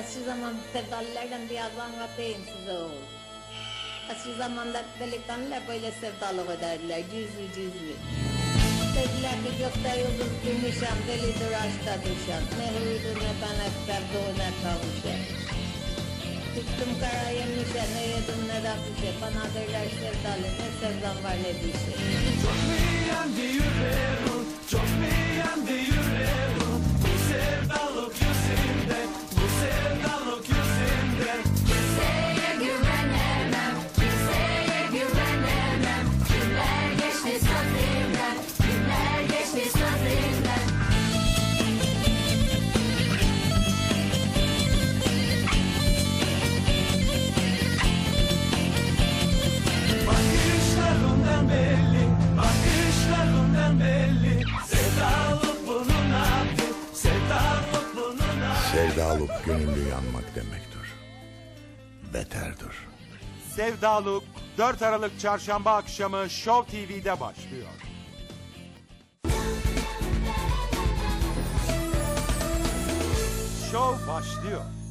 Eski zaman sevdalılardan biraz anlatayım size o. Eski zamanda delikanlılar böyle sevdalık ederdiler, gizli gizli. Dediler ki gökte yıldız gümüşem, delidir aşka düşen. Ne huydu ne ben efkar doğuna kavuşan. Çıktım kara yemişe, ne yedim ne kuşe. Bana derler sevdalı, ne sevdam var ne bir şey. Sevdalık gönüllü yanmak demektir. Beterdir. Sevdaluk 4 Aralık Çarşamba akşamı Show TV'de başlıyor. Show başlıyor.